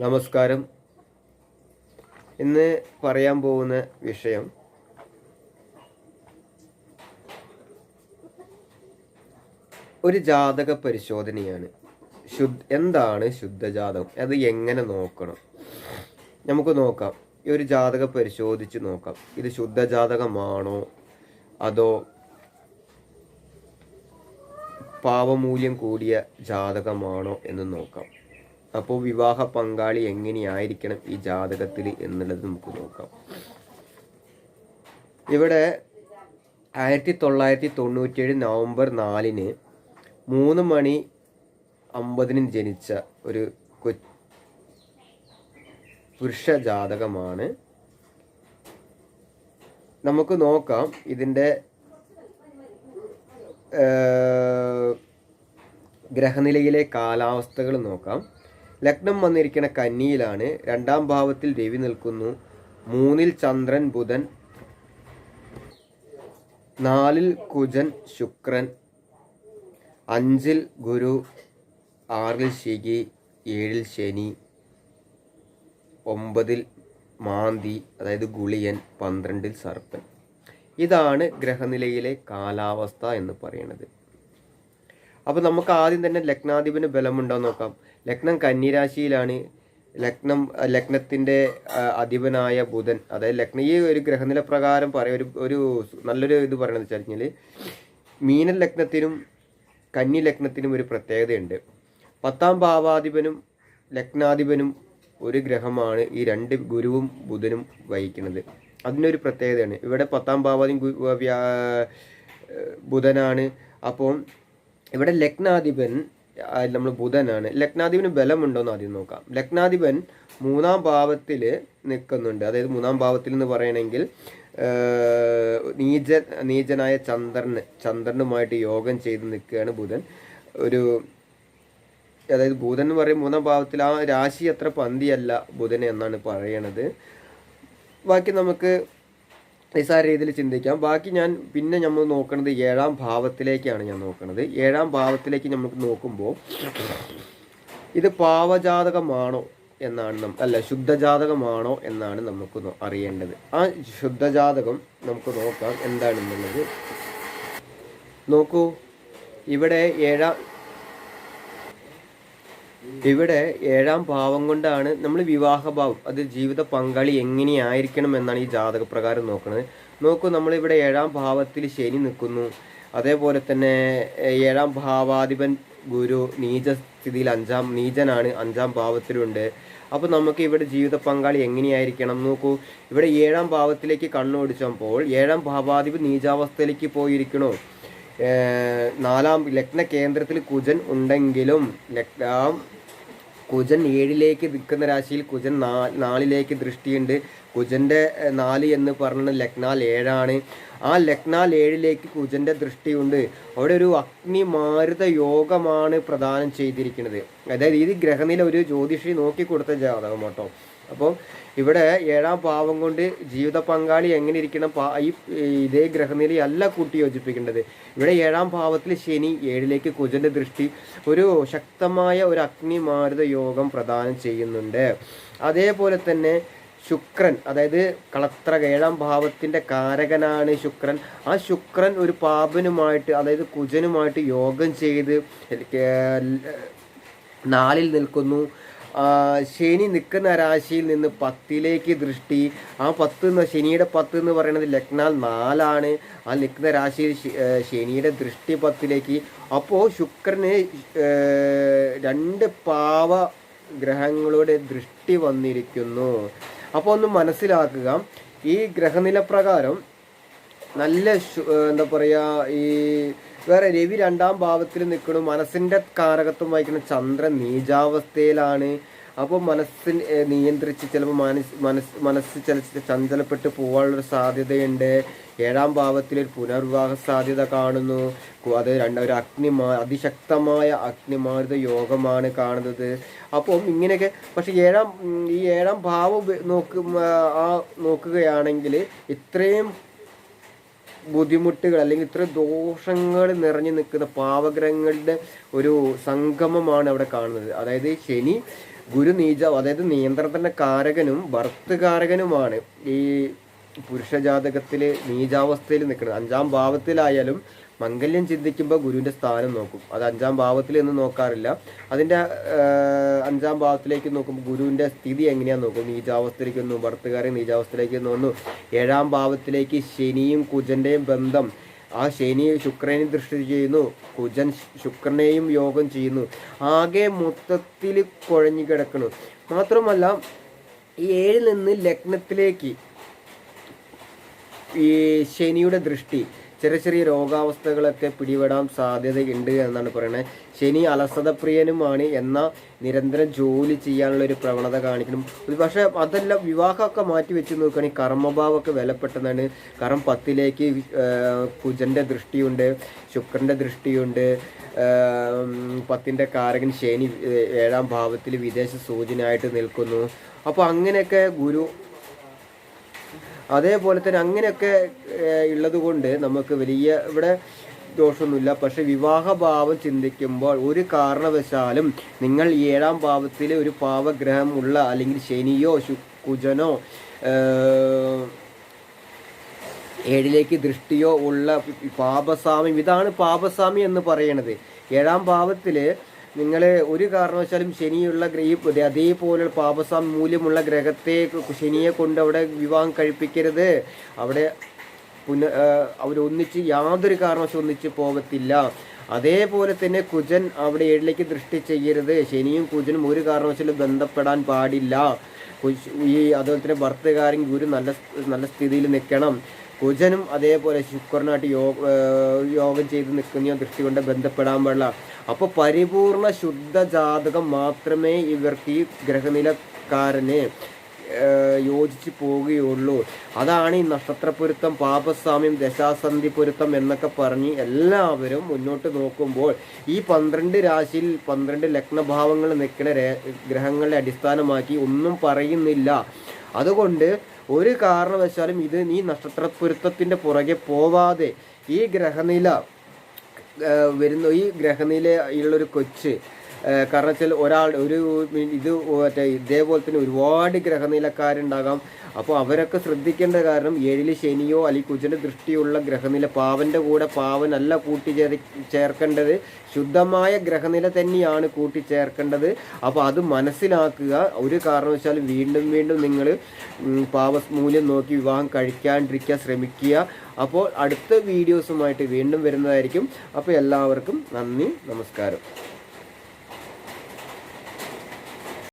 നമസ്കാരം. ഇന്ന് പറയാൻ പോകുന്ന വിഷയം ഒരു ജാതക പരിശോധനയാണ്. ശുദ്ധ എന്താണ് ശുദ്ധജാതകം? അത് എങ്ങനെ നോക്കണം? നമുക്ക് നോക്കാം. ഈ ഒരു ജാതക പരിശോധിച്ച് നോക്കാം. ഇത് ശുദ്ധജാതകമാണോ? അതോ പാവമൂല്യം കൂടിയ ജാതകമാണോ എന്ന് നോക്കാം. അപ്പോൾ വിവാഹ പങ്കാളി എങ്ങനെയായിരിക്കണം ഈ ജാതകത്തിൽ എന്നുള്ളത് നമുക്ക് നോക്കാം. ഇവിടെ ആയിരത്തി തൊള്ളായിരത്തി തൊണ്ണൂറ്റേഴ് നവംബർ നാലിന് മൂന്ന് മണി അമ്പതിന് ജനിച്ച ഒരു കൊ പുരുഷ ജാതകമാണ്. നമുക്ക് നോക്കാം ഇതിന്റെ ഗ്രഹനിലയിലെ കാലാവസ്ഥകൾ നോക്കാം. ലഗ്നം വന്നിരിക്കുന്ന കന്നിയിലാണ് രണ്ടാം ഭാവത്തിൽ രവി നിൽക്കുന്നു. മൂന്നിൽ ചന്ദ്രൻ ബുധൻ. നാലിൽ കുജൻ ശുക്രൻ. അഞ്ചിൽ ഗുരു ആറിൽ ശിഖി ഏഴിൽ ശനി ഒമ്പതിൽ മാന്തി അതായത് ഗുളിയൻ പന്ത്രണ്ടിൽ സർപ്പൻ. ഇതാണ് ഗ്രഹനിലയിലെ കാലാവസ്ഥ എന്ന് പറയുന്നത്. അപ്പോൾ നമുക്ക് ആദ്യം തന്നെ ലഗ്നാധിപന് ബലമുണ്ടോ നോക്കാം. ലഗ്നം കന്നിരാശിയിലാണ്. ലഗ്നം ലഗ്നത്തിന്റെ അധിപനായ ബുധൻ. അതായത് ലഗ്ന ഈ ഒരു ഗ്രഹനില പ്രകാരം പറയും. ഒരു ഒരു നല്ലൊരു ഇത് പറയണത് വെച്ചാൽ കഴിഞ്ഞാൽ മീന ലഗ്നത്തിനും കന്നി ലഗ്നത്തിനും ഒരു പ്രത്യേകതയുണ്ട്. പത്താം ഭാവാധിപനും ലഗ്നാധിപനും ഒരു ഗ്രഹമാണ് ഈ രണ്ട് ഗുരുവും ബുധനും വഹിക്കുന്നത്. അതിനൊരു പ്രത്യേകതയാണ്. ഇവിടെ പത്താം ഭാവാധിപൻ ഗു- ബുധനാണ്. അപ്പോൾ ഇവിടെ ലഗ്നാധിപൻ നമ്മൾ ബുധനാണ്. ലഗ്നാധിപന് ബലമുണ്ടോ എന്ന് ആദ്യം നോക്കാം. ലഗ്നാധിപൻ മൂന്നാം ഭാവത്തിൽ നിൽക്കുന്നുണ്ട് അതായത് മൂന്നാം ഭാവത്തിൽ എന്ന് പറയണമെങ്കിൽ നീജ നീച നീചനായ ചന്ദ്രന് ചന്ദ്രനുമായിട്ട് യോഗം ചെയ്ത് നിൽക്കുകയാണ് ബുധൻ. ഒരു അതായത് ബുധൻ എന്ന് പറയും മൂന്നാം ഭാവത്തിൽ ആ രാശി അത്ര പന്തിയല്ല ബുധൻ എന്നാണ് പറയണത്. ബാക്കി നമുക്ക് നിസ്സാര രീതിയിൽ ചിന്തിക്കാം. ബാക്കി ഞാൻ പിന്നെ നമ്മൾ നോക്കുന്നത് ഏഴാം ഭാവത്തിലേക്കാണ് ഞാൻ നോക്കുന്നത് ഏഴാം ഭാവത്തിലേക്ക് നമുക്ക് നോക്കുമ്പോൾ ഇത് പാവജാതകമാണോ എന്നാണ് നം അല്ല ശുദ്ധജാതകമാണോ എന്നാണ് നമുക്ക് അറിയേണ്ടത്. ആ ശുദ്ധജാതകം നമുക്ക് നോക്കാം എന്താണെന്നുള്ളത്. നോക്കൂ ഇവിടെ ഏഴാം ഇവിടെ ഏഴാം ഭാവം കൊണ്ടാണ് നമ്മൾ വിവാഹഭാവം അത് ജീവിത പങ്കാളി എങ്ങനെയായിരിക്കണം എന്നാണ് ഈ ജാതക പ്രകാരം നോക്കുന്നത് നോക്കൂ നമ്മളിവിടെ ഏഴാം ഭാവത്തിൽ ശനി നിൽക്കുന്നു. അതേപോലെ തന്നെ ഏഴാം ഭാവാധിപൻ ഗുരു നീച സ്ഥിതിയിൽ അഞ്ചാം നീചനാണ് അഞ്ചാം ഭാവത്തിലുണ്ട് അപ്പോൾ നമുക്ക് ഇവിടെ ജീവിത പങ്കാളി എങ്ങനെയായിരിക്കണം? നോക്കൂ ഇവിടെ ഏഴാം ഭാവത്തിലേക്ക് കണ്ണോടിച്ചപ്പോൾ ഏഴാം ഭാവാധിപൻ നീചാവസ്ഥയിലേക്ക് പോയിരിക്കണോ. നാലാം ലഗ്ന കേന്ദ്രത്തിൽ കുജൻ ഉണ്ടെങ്കിലും ലഗ്നാം കുജൻ ഏഴിലേക്ക് നിൽക്കുന്ന രാശിയിൽ കുജൻ നാ നാലിലേക്ക് ദൃഷ്ടിയുണ്ട്. കുജന്റെ നാല് എന്ന് പറഞ്ഞത് ലക്നാൽ ഏഴാണ്. ആ ലക്നാൽ ഏഴിലേക്ക് കുജന്റെ ദൃഷ്ടിയുണ്ട്. അവിടെ ഒരു അഗ്നി മാരുത യോഗമാണ് പ്രദാനം ചെയ്തിരിക്കുന്നത്. അതായത് ഇത് ഗ്രഹനില ഒരു ജ്യോതിഷി നോക്കി കൊടുത്ത ജാതകം കേട്ടോ അപ്പോൾ ഇവിടെ ഏഴാം ഭാവം കൊണ്ട് ജീവിത പങ്കാളി എങ്ങനെ ഇരിക്കണം ഈ ഇതേ ഗ്രഹനിലയല്ല കൂട്ടി യോജിപ്പിക്കേണ്ടത്. ഇവിടെ ഏഴാം ഭാവത്തിൽ ശനി ഏഴിലേക്ക് കുജന്റെ ദൃഷ്ടി ഒരു ശക്തമായ ഒരു അഗ്നിമാരുത യോഗം പ്രദാനം ചെയ്യുന്നുണ്ട്. അതേപോലെ തന്നെ ശുക്രൻ അതായത് കളത്ര ഏഴാം ഭാവത്തിന്റെ കാരകനാണ് ശുക്രൻ. ആ ശുക്രൻ ഒരു പാപനുമായിട്ട് അതായത് കുജനുമായിട്ട് യോഗം ചെയ്ത് നാലിൽ നിൽക്കുന്നു. ശനി നിൽക്കുന്ന രാശിയിൽ നിന്ന് പത്തിലേക്ക് ദൃഷ്ടി. ആ പത്ത് ശനിയുടെ പത്ത് എന്ന് പറയുന്നത് ലഗ്നാൽ നാലാണ്. ആ നിൽക്കുന്ന രാശിയിൽ ശനിയുടെ ദൃഷ്ടി പത്തിലേക്ക്. അപ്പോൾ ശുക്രന് രണ്ട് പാവ ഗ്രഹങ്ങളുടെ ദൃഷ്ടി വന്നിരിക്കുന്നു. അപ്പോൾ ഒന്ന് മനസ്സിലാക്കുക. ഈ ഗ്രഹനില പ്രകാരം നല്ല എന്താ പറയുക ഈ വേറെ രവി രണ്ടാം ഭാവത്തിൽ നിൽക്കുന്നു. മനസ്സിന്റെ കാരകത്വം വഹിക്കുന്ന ചന്ദ്രൻ നീചാവസ്ഥയിലാണ്. അപ്പോൾ മനസ്സിന് നിയന്ത്രിച്ച് ചിലപ്പോൾ മനസ് മനസ് മനസ്സ് ചില ചഞ്ചലപ്പെട്ട് പോകാനുള്ളൊരു സാധ്യതയുണ്ട്. ഏഴാം ഭാവത്തിൽ ഒരു പുനർവിവാഹ സാധ്യത കാണുന്നു. അത് രണ്ട് ഒരു അഗ്നിമാ അതിശക്തമായ അഗ്നിമാരുത യോഗമാണ് കാണുന്നത്. അപ്പം ഇങ്ങനെയൊക്കെ പക്ഷെ ഏഴാം ഈ ഏഴാം ഭാവം നോക്ക് ആ നോക്കുകയാണെങ്കിൽ ഇത്രയും ബുദ്ധിമുട്ടുകൾ അല്ലെങ്കിൽ ഇത്ര ദോഷങ്ങൾ നിറഞ്ഞു നിൽക്കുന്ന പാവഗ്രഹങ്ങളുടെ ഒരു സംഗമമാണ് അവിടെ കാണുന്നത്. അതായത് ശനി ഗുരു നീജാവ് അതായത് നിയന്ത്രണത്തിന്റെ കാരകനും ഭർത്തുകാരകനുമാണ് ഈ പുരുഷ ജാതകത്തിൽ നീചാവസ്ഥയിൽ നിൽക്കുന്നത്. അഞ്ചാം ഭാവത്തിലായാലും മംഗല്യം ചിന്തിക്കുമ്പോൾ ഗുരുവിന്റെ സ്ഥാനം നോക്കും. അത് അഞ്ചാം ഭാവത്തിൽ എന്ന് നോക്കാറില്ല. അതിന്റെ അഞ്ചാം ഭാവത്തിലേക്ക് നോക്കുമ്പോൾ ഗുരുവിന്റെ സ്ഥിതി എങ്ങനെയാണെന്ന് നോക്കും. നീചാവസ്ഥയിലേക്ക് വന്നു നീജാവസ്ഥയിലേക്ക് നീചാവസ്ഥയിലേക്ക് വന്നു. ഏഴാം ഭാവത്തിലേക്ക് ശനിയും കുജന്റെയും ബന്ധം. ആ ശനി ശുക്രനെയും ദൃഷ്ടി ചെയ്യുന്നു. കുജൻ ശുക്രനെയും യോഗം ചെയ്യുന്നു. ആകെ മൊത്തത്തിൽ കുഴഞ്ഞു കിടക്കുന്നു മാത്രമല്ല ഈ ഏഴിൽ നിന്ന് ലഗ്നത്തിലേക്ക് ഈ ശനിയുടെ ദൃഷ്ടി ചെറിയ ചെറിയ രോഗാവസ്ഥകളൊക്കെ പിടിപെടാൻ സാധ്യതയുണ്ട് എന്നാണ് പറയുന്നത് ശനി അലസതപ്രിയനുമാണ് എന്ന നിരന്തരം ജോലി ചെയ്യാനുള്ള ഒരു പ്രവണത കാണിക്കണം ഒരു പക്ഷേ അതെല്ലാം വിവാഹമൊക്കെ മാറ്റി വെച്ച് നോക്കുകയാണെങ്കിൽ കർമ്മഭാവമൊക്കെ വിലപ്പെട്ടതാണ്. കാരണം പത്തിലേക്ക് കുജന്റെ ദൃഷ്ടിയുണ്ട് ശുക്രന്റെ ദൃഷ്ടിയുണ്ട്. പത്തിന്റെ കാരകൻ ശനി ഏഴാം ഭാവത്തിൽ വിദേശ സൂചനയായിട്ട് നിൽക്കുന്നു. അപ്പോൾ അങ്ങനെയൊക്കെ ഗുരു അതേപോലെ തന്നെ അങ്ങനെയൊക്കെ ഉള്ളതുകൊണ്ട് നമുക്ക് വലിയ ഇവിടെ ദോഷമൊന്നുമില്ല. പക്ഷെ വിവാഹഭാവം ചിന്തിക്കുമ്പോൾ ഒരു കാരണവശാലും നിങ്ങൾ ഏഴാം ഭാവത്തിൽ ഒരു പാവഗ്രഹം ഉള്ള അല്ലെങ്കിൽ ശനിയോ കുജനോ ഏഴിലേക്ക് ദൃഷ്ടിയോ ഉള്ള പാപസ്വാമി ഇതാണ് പാപസ്വാമി എന്ന് പറയണത്. ഏഴാം ഭാവത്തിൽ നിങ്ങൾ ഒരു കാരണവശാലും ശനിയുള്ള ഈ അതേപോലെ പാപസാം മൂല്യമുള്ള ഗ്രഹത്തെ ശനിയെ കൊണ്ട് അവിടെ വിവാഹം കഴിപ്പിക്കരുത്. അവിടെ പുന അവരൊന്നിച്ച് യാതൊരു കാരണവശാലും ഒന്നിച്ച് പോകത്തില്ല. അതേപോലെ തന്നെ കുജൻ അവിടെ ഏഴിലേക്ക് ദൃഷ്ടി ചെയ്യരുത്. ശനിയും കുജനും ഒരു കാരണവശാലും ബന്ധപ്പെടാൻ പാടില്ല. ഈ അതുപോലെ തന്നെ ഭർത്തകാരൻ ഗുരു നല്ല നല്ല സ്ഥിതിയിൽ നിൽക്കണം. കുജനും അതേപോലെ ശുക്രനായിട്ട് യോഗം ചെയ്ത് നിൽക്കുന്ന ദൃഷ്ടി കൊണ്ട് ബന്ധപ്പെടാൻ പാടില്ല. അപ്പോൾ പരിപൂർണ ശുദ്ധ ജാതകം മാത്രമേ ഇവർക്ക് ഈ ഗ്രഹനിലക്കാരന് യോജിച്ച് പോവുകയുള്ളൂ. അതാണ് ഈ നക്ഷത്രപ്പൊരുത്തം പാപസ്വാമ്യം ദശാസന്ധി പൊരുത്തം എന്നൊക്കെ പറഞ്ഞ് എല്ലാവരും മുന്നോട്ട് നോക്കുമ്പോൾ ഈ പന്ത്രണ്ട് രാശിയിൽ പന്ത്രണ്ട് ലഗ്നഭാവങ്ങൾ നിൽക്കുന്ന ഗ്രഹങ്ങളെ അടിസ്ഥാനമാക്കി ഒന്നും പറയുന്നില്ല. അതുകൊണ്ട് ഒരു കാരണവശാലും ഇത് ഈ നക്ഷത്രപ്പൊരുത്തത്തിന്റെ പുറകെ പോവാതെ ഈ ഗ്രഹനില വരുന്ന ഈ ഗ്രഹനിലയിലുള്ളൊരു കൊച്ച് കാരണം വെച്ചാൽ ഒരാൾ ഒരു ഇത് മറ്റേ ഇതേപോലെ തന്നെ ഒരുപാട് ഗ്രഹനിലക്കാരുണ്ടാകാം. അപ്പോൾ അവരൊക്കെ ശ്രദ്ധിക്കേണ്ട കാരണം ഏഴിൽ ശനിയോ അല്ലെങ്കിൽ കുജന്റെ ദൃഷ്ടിയുള്ള ഗ്രഹനില പാവന്റെ കൂടെ പാവനല്ല കൂട്ടിച്ചേർ ചേർക്കേണ്ടത്. ശുദ്ധമായ ഗ്രഹനില തന്നെയാണ് കൂട്ടിച്ചേർക്കേണ്ടത്. അപ്പോൾ അത് മനസ്സിലാക്കുക. ഒരു കാരണവശാലും വീണ്ടും വീണ്ടും നിങ്ങൾ പാവമൂല്യം നോക്കി വിവാഹം കഴിക്കാണ്ടിരിക്കാൻ ശ്രമിക്കുക. അപ്പോൾ അടുത്ത വീഡിയോസുമായിട്ട് വീണ്ടും വരുന്നതായിരിക്കും. അപ്പോൾ എല്ലാവർക്കും നന്ദി നമസ്കാരം.